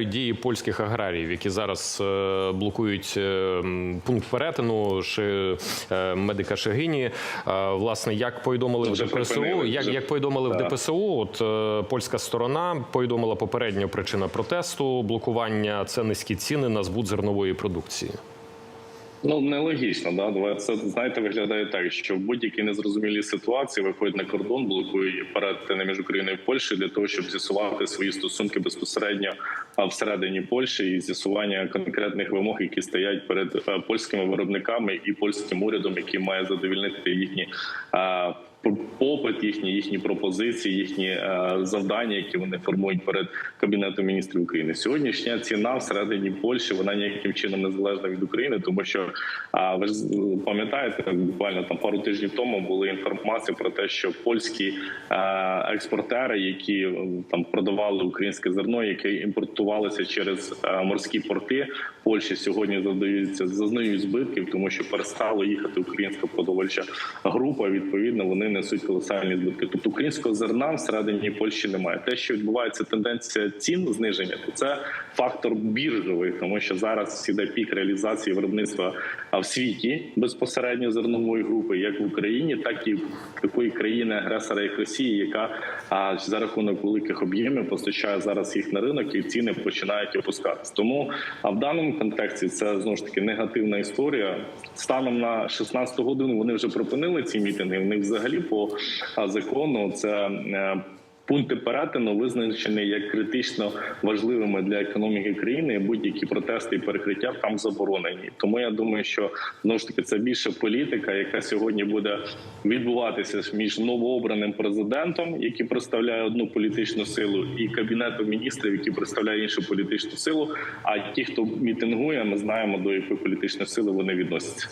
Дії польських аграріїв, які зараз е, блокують е, пункт перетину е, медика Шегині. Власне, як повідомили в ДПСУ, як, як повідомили в ДПСУ, от польська сторона повідомила попередньо причина протесту блокування це низькі ціни на збут зернової продукції. Ну нелогічно, да. Це знаєте, виглядає так, що в будь-якій незрозумілій ситуації виходять на кордон, блокують перетини між Україною і Польщею для того, щоб з'ясувати свої стосунки безпосередньо всередині Польщі і з'ясування конкретних вимог, які стоять перед е, польськими виробниками і польським урядом, який має задовільнити їхні. е, Попит їхні, їхні пропозиції, їхні е, завдання, які вони формують перед кабінетом міністрів України. Сьогоднішня ціна всередині Польщі вона ніяким чином не залежна від України, тому що ви ж пам'ятаєте, буквально там пару тижнів тому була інформація про те, що польські експортери, які там продавали українське зерно, яке імпортувалося через е, морські порти Польщі, сьогодні задаються зазнають збитків, тому що перестала їхати українська продовольча група. Відповідно, вони несуть колосальні збитки. Тобто українського зерна всередині Польщі немає. Те, що відбувається тенденція цін зниження, то це фактор біржовий, тому що зараз іде пік реалізації виробництва в світі безпосередньо зернової групи, як в Україні, так і в такої країни агресора, як Росії, яка а, за рахунок великих об'ємів постачає зараз їх на ринок, і ціни починають опускатися. Тому а в даному контексті це знову ж таки негативна історія. Станом на 16 годину вони вже припинили ці мітинги. Вони взагалі по а, закону це. Пункти перетину визначені як критично важливими для економіки країни. Будь-які протести і перекриття там заборонені. Тому я думаю, що знову ж таки це більше політика, яка сьогодні буде відбуватися між новообраним президентом, який представляє одну політичну силу, і кабінетом міністрів, який представляє іншу політичну силу. А ті, хто мітингує, ми знаємо до якої політичної сили вони відносяться.